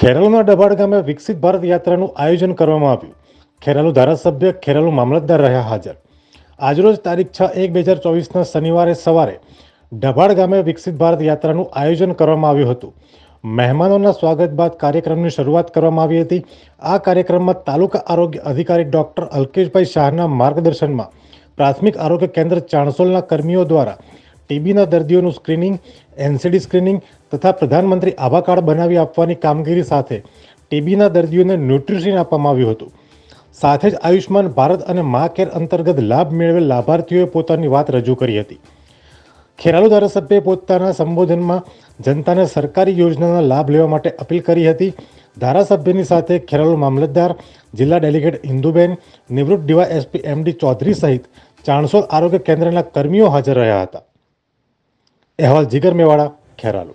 ખેરાલુના ડભાડ ગામે વિકસિત ભારત યાત્રાનું આયોજન કરવામાં આવ્યું. ખેરાલુ ધારાસભ્ય ખેરાલુ મામલતદાર રહ્યા હાજર. આજરોજ તારીખ છ એક બે હજાર ચોવીસના શનિવારે સવારે ડભાડ ગામે વિકસિત ભારત યાત્રાનું આયોજન કરવામાં આવ્યું હતું. મહેમાનોના સ્વાગત બાદ કાર્યક્રમની શરૂઆત કરવામાં આવી હતી. આ કાર્યક્રમમાં તાલુકા આરોગ્ય અધિકારી ડોક્ટર અલ્કેશભાઈ શાહના માર્ગદર્શનમાં પ્રાથમિક આરોગ્ય કેન્દ્ર ચાણસોલના કર્મીઓ દ્વારા ટીબીના દર્દીઓનું સ્ક્રીનિંગ, એનસીડી સ્ક્રીનિંગ તથા પ્રધાનમંત્રી આભા કાર્ડ બનાવી આપવાની કામગીરી સાથે ટીબીના દર્દીઓને ન્યુટ્રિશન આપવામાં આવ્યું હતું. સાથે જ આયુષ્માન ભારત અને મા કેર અંતર્ગત લાભ મેળવેલ લાભાર્થીઓએ પોતાની વાત રજૂ કરી હતી. ખેરાલુ ધારાસભ્યએ પોતાના સંબોધનમાં જનતાને સરકારી યોજનાના લાભ લેવા માટે અપીલ કરી હતી. ધારાસભ્યની સાથે ખેરાલુ મામલતદાર, જિલ્લા ડેલિગેટ ઇન્દુબેન, નિવૃત્ત ડીવાયએસપી એમડી ચૌધરી સહિત ચાણસોલ આરોગ્ય કેન્દ્રના કર્મીઓ હાજર રહ્યા હતા. અહેવાલ જીગર મેવાડા ખેરાલુ.